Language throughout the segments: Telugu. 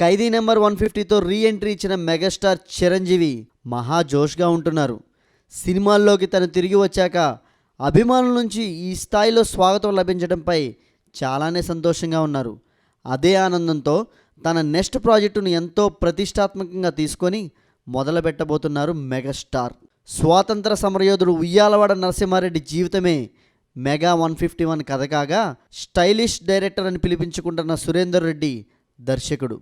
ఖైదీ నెంబర్ వన్ ఫిఫ్టీతో రీ ఎంట్రీ ఇచ్చిన మెగాస్టార్ చిరంజీవి మహా జోష్గా ఉంటున్నారు. సినిమాల్లోకి తను తిరిగి వచ్చాక అభిమానుల నుంచి ఈ స్థాయిలో స్వాగతం లభించడంపై చాలానే సంతోషంగా ఉన్నారు. అదే ఆనందంతో తన నెక్స్ట్ ప్రాజెక్టును ఎంతో ప్రతిష్టాత్మకంగా తీసుకొని మొదలుపెట్టబోతున్నారు మెగాస్టార్. స్వాతంత్ర సమరయోధుడు ఉయ్యాలవాడ నరసింహారెడ్డి జీవితమే మెగా వన్ ఫిఫ్టీ వన్ కథ కాగా స్టైలిష్ డైరెక్టర్ అని పిలిపించుకుంటున్న సురేందర్ రెడ్డి దర్శకుడు.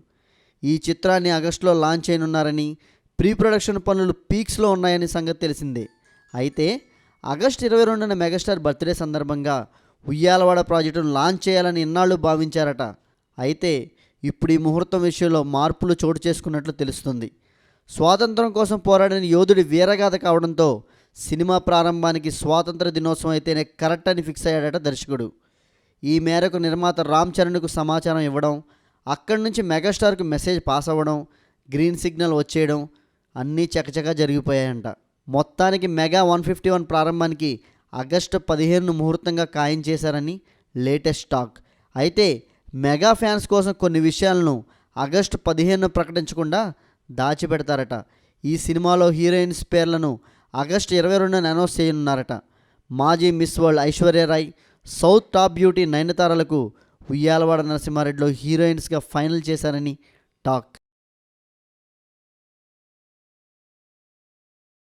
ఈ చిత్రాన్ని ఆగస్టులో లాంచ్ చేయనున్నారని ప్రీ ప్రొడక్షన్ పనులు పీక్స్లో ఉన్నాయని సంగతి తెలిసిందే. అయితే ఆగస్ట్ ఇరవై రెండున మెగాస్టార్ బర్త్డే సందర్భంగా ఉయ్యాలవాడ ప్రాజెక్టును లాంచ్ చేయాలని ఇన్నాళ్ళు భావించారట. అయితే ఇప్పుడు ఈ ముహూర్తం విషయంలో మార్పులు చోటు చేసుకున్నట్లు తెలుస్తుంది. స్వాతంత్రం కోసం పోరాడిన యోధుడి వీరగాథ కావడంతో సినిమా ప్రారంభానికి స్వాతంత్ర దినోత్సవం అయితేనే కరెక్ట్ అని ఫిక్స్ అయ్యాడట దర్శకుడు. ఈ మేరకు నిర్మాత రామ్ చరణ్కు సమాచారం ఇవ్వడం అక్కడి నుంచి మెగాస్టార్కు మెసేజ్ పాస్ అవ్వడం గ్రీన్ సిగ్నల్ వచ్చేయడం అన్నీ చకచకా జరిగిపోయాయంట. మొత్తానికి మెగా వన్ ఫిఫ్టీ వన్ ప్రారంభానికి ఆగస్టు పదిహేను ముహూర్తంగా ఖాయం చేశారని లేటెస్ట్ టాక్. అయితే మెగా ఫ్యాన్స్ కోసం కొన్ని విషయాలను ఆగస్టు పదిహేను ప్రకటించకుండా దాచిపెడతారట. ఈ సినిమాలో హీరోయిన్స్ పేర్లను ఆగస్టు ఇరవై రెండున అనౌన్స్ చేయనున్నారట. మాజీ miss world Aishwarya Rai south top beauty నయనతారలకు Uyyalawada నరసింహారెడ్డిలో హీరోయిన్స్గా ఫైనల్ చేశారని టాక్.